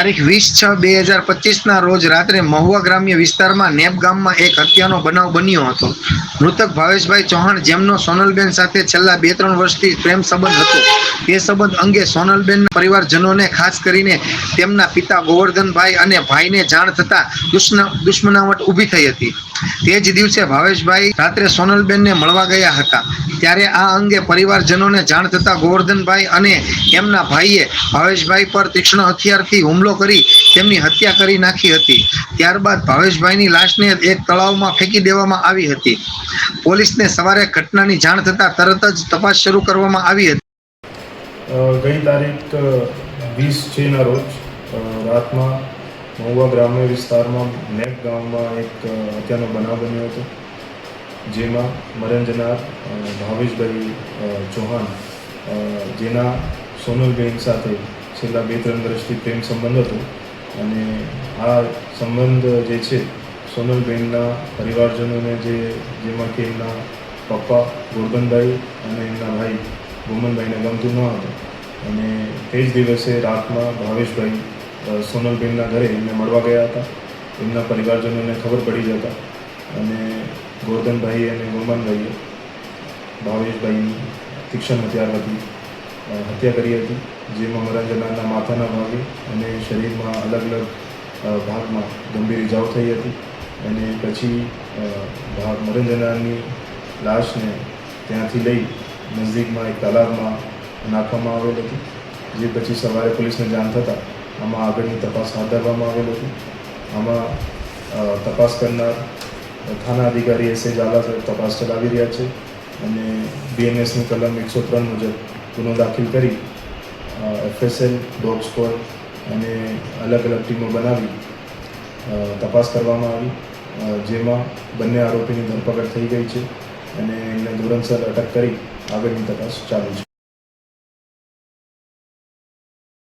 તારીખ વીસ છ બે હજાર પચીસના રોજ રાત્રે મહુવા ગ્રામ્ય વિસ્તારમાં નેપ ગામમાં એક હત્યાનો બનાવ બન્યો હતો. મૃતક ભાવેશભાઈ ચૌહાણ જેમનો સોનલબેન સાથે છેલ્લા બે ત્રણ વર્ષથી પ્રેમ સંબંધ હતો. તે સંબંધ અંગે સોનલબેનના પરિવારજનોને ખાસ કરીને તેમના પિતા ગોવર્ધનભાઈ અને ભાઈને જાણ થતાં દુશ્મનાવટ ઊભી થઈ હતી. તે જ દિવસે ભાવેશભાઈ રાત્રે સોનલબેનને મળવા ગયા હતા. ત્યારે આ અંગે પરિવારજનોને જાણ થતાં ગોવર્ધનભાઈ અને એમના ભાઈએ ભાવેશભાઈ પર તીક્ષ્ણ હથિયારથી હુમલો કરી તેમની હત્યા કરી નાખી હતી. ત્યારબાદ ભાવેશભાઈની લાશને એક તળાવમાં ફેંકી દેવામાં આવી હતી. પોલીસને સવારે ઘટનાની જાણ થતાં તરત જ તપાસ શરૂ કરવામાં આવી હતી. ગઈ તારીખ વીસ છના રોજ રાતમાં મહુવા ગ્રામ્ય વિસ્તારમાં નેક ગામમાં એક હત્યાનો બનાવ બન્યો હતો, જેમાં મરણ જનાર ભાવેશભાઈ ચૌહાણ જેના સોનલબેન સાથે છેલ્લા બે, ત્રણ વર્ષથી પ્રેમ સંબંધ હતો અને આ સંબંધ જે છે સોનલબેનના પરિવારજનોને જે, જેમાં કે એમના પપ્પા ગોરબનભાઈ અને એમના ભાઈ ગોમનભાઈને ગમતું ન હતું. અને તે જ દિવસે રાતમાં ભાવેશભાઈ સોનલબેનના ઘરે એમને મળવા ગયા હતા. એમના પરિવારજનોને ખબર પડી જતા અને ગોરધનભાઈ અને ગોમનભાઈએ ભાવેશભાઈની તીક્ષણ હથિયારથી હત્યા કરી હતી, જેમાં મરંજનાના માથાના ભાગે અને શરીરમાં અલગ અલગ ભાગમાં ગંભીર ઇજાઓ થઈ હતી. અને પછી ભાગ મરંજનાની લાશને ત્યાંથી લઈ નજીકમાં એક તાલાબમાં નાખવામાં આવેલ હતી, જે પછી સવારે પોલીસને જાણ થતાં આમાં આગળની તપાસ હાથ ધરવામાં આવેલ હતી. આમાં તપાસ કરનાર થાના અધિકારી એસ એ ઝાલા સાહેબ તપાસ ચલાવી રહ્યા છે અને બીએનએસની કલમ એકસો ત્રણ મુજબ ગુનો દાખલ કરી એફએસએલ, ડોગ સ્કોડ અને અલગ અલગ ટીમો બનાવી તપાસ કરવામાં આવી જેમાં બંને આરોપીની ધરપકડ થઈ ગઈ છે અને એમને ધોરણસર અટક કરી આગળની તપાસ ચાલુ છે.